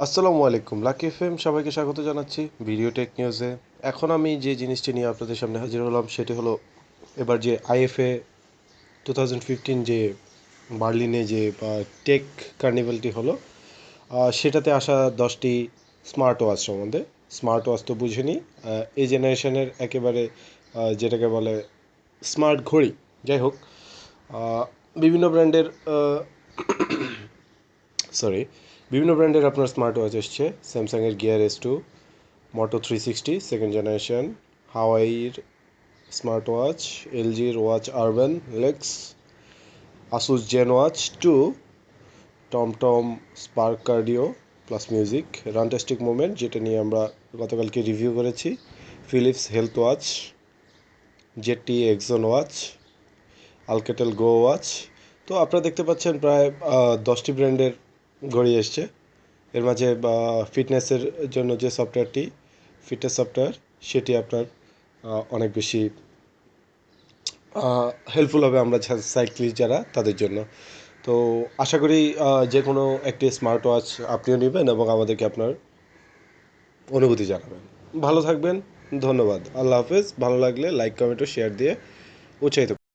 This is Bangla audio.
আসসালামু আলাইকুম। লাকি এফএম সবাইকে স্বাগত জানাচ্ছি ভিডিও টেক নিউজে। এখন আমি যে জিনিসটি নিয়ে আপনাদের সামনে হাজির হলাম, সেটি হলো এবার যে আইএফএ টু থাউজেন্ড ফিফটিন যে বার্লিনে যে টেক কার্নিভালটি হলো সেটাতে আসা দশটি স্মার্ট ওয়াচ সম্বন্ধে। স্মার্ট ওয়াচ তো বুঝিনি এই জেনারেশনের একেবারে যেটাকে বলে স্মার্ট ঘড়ি। যাই হোক বিভিন্ন ব্র্যান্ডের সরি বিভিন্ন ব্র্যান্ডের আপনার স্মার্ট ওয়াচ এসছে। স্যামসাংয়ের Gear S two Moto three sixty second generation হাওয়াইয়ের smart watch এলজির watch urban Lex Asus Zen Watch two TomTom Spark Cardio plus Music Runtastic Moment যেটা নিয়ে আমরা গতকালকে রিভিউ করেছি Philips Health Watch ZTE Axon Watch Alcatel Go Watch তো আপনারা দেখতে পাচ্ছেন প্রায় দশটি ব্র্যান্ডের ঘড়ি এসছে। এর মাঝে ফিটনেসের জন্য যে সফটওয়্যারটি ফিটনেস সফটওয়্যার সেটি আপনার অনেক বেশি হেল্পফুল হবে আমরা সাইক্লিস্ট যারা, তাদের জন্য। তো আশা করি যে কোনো একটি স্মার্ট ওয়াচ আপনিও নেবেন এবং আমাদেরকে আপনার অনুভূতি জানাবেন। ভালো থাকবেন, ধন্যবাদ। আল্লাহ হাফেজ। ভালো লাগলে লাইক কমেন্ট ও শেয়ার দিয়ে উৎসাহিত